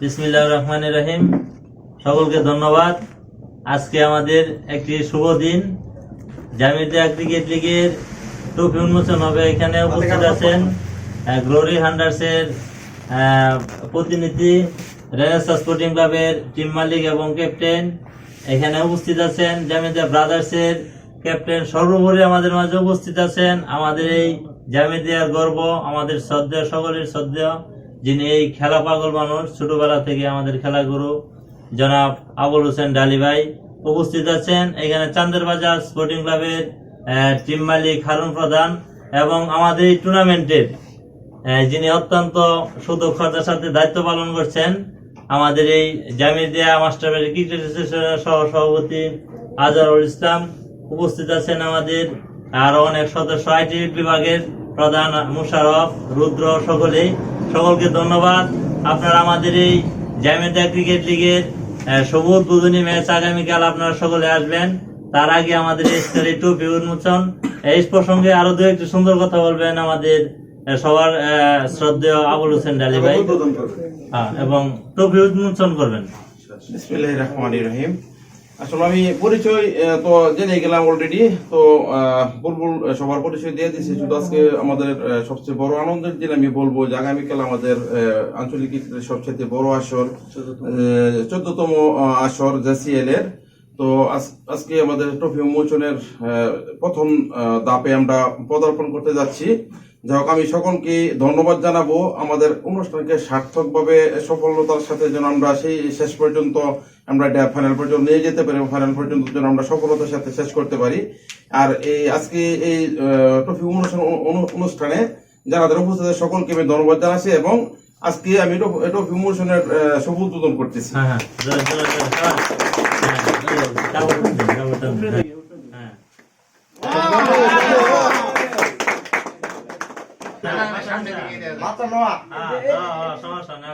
বিসমিল্লাহ রহমান রহিম। সকলকে ধন্যবাদ। আজকে আমাদের একটি শুভ দিন। ক্রিকেট লিগের ট্রফি উন্মোচন হবে। এখানে উপস্থিত আছেন গ্লোরি হান্ডার্সের প্রতিনিধি, রেনেসা স্পোর্টিং ক্লাবের টিম মালিক এবং ক্যাপ্টেন। এখানে উপস্থিত আছেন জামিয়া ব্রাদার্সের ক্যাপ্টেন সর্বোপরি আমাদের মাঝে উপস্থিত আছেন আমাদের এই জামিয়ার গর্ব, আমাদের শ্রদ্ধেয়, সকলের শ্রদ্ধেয়, যিনি এই খেলা পাগল মানুষ, ছোটবেলা থেকে আমাদের খেলা গুরু, জনাব আবুল হোসেন ডালি ভাই উপস্থিত আছেন। এখানে চান্দের বাজার স্পোর্টিং ক্লাবের টিম মালিক হারুন প্রধান এবং আমাদের এই টুর্নামেন্টের যিনি অত্যন্ত সুদক্ষতার সাথে দায়িত্ব পালন করছেন, আমাদের এই জামিয়া মাস্টার ক্রিকেট অ্যাসোসিয়েশনের সহ সভাপতি আজহারুল ইসলাম। উপস্থিত আছেন আমাদের আরও অনেক সদস্য আইটি বিভাগের প্রধান মুশারফ রুদ্র সকলেই। সকলকে ধন্যবাদ। আপনারা আমাদের এই জামিয়া ক্রিকেট লিগের শুভ উদ্বোধনী ম্যাচ আগামীকাল আপনারা সকলে আসবেন। তার আগে আমাদের এই স্তরে ট্রফি উন্মোচন। এই প্রসঙ্গে আরও দু একটি সুন্দর কথা বলবেন আমাদের সবার শ্রদ্ধেয় আবুল হোসেন ডালি ভাই। হ্যাঁ, এবং ট্রফি উন্মোচন করবেন। রহিম। আসলে আমি পরিচয় তো জেনে গেলাম অলরেডি তো বুলবুল সবার পরিচয় দিয়ে দিয়েছি শুধু আজকে আমাদের সবচেয়ে বড় আনন্দের দিন আমি বলব যে আগামীকাল আমাদের আঞ্চলিক ক্রিকেটের সবচেয়ে বড় আসর চোদ্দতম। আসর জেসিএল এর। তো আজ- আজকে আমাদের ট্রফি উন্মোচনের প্রথম ধাপে আমরা পদার্পণ করতে যাচ্ছি। যাই আমি সকলকে ধন্যবাদ জানাব। আমাদের অনুষ্ঠানকে সার্থকভাবে, সফলতার সাথে যেন আমরা সেই শেষ পর্যন্ত আমরা এটা ফাইনাল পর্যন্ত নিয়ে যেতে পারি ফাইনাল পর্যন্ত যেন আমরা সফলতার সাথে শেষ করতে পারি। আর এই আজকে এই ট্রফি উন্মোচন অনু- অনুষ্ঠানে যারা উপস্থিত সকলকে আমি ধন্যবাদ জানাচ্ছি এবং আজকে আমি ট্রফি উন্মোচনের শুভ উদ্বোধন করতেছি। হ্যাঁ, হ্যাঁ, সমস্যা নেই,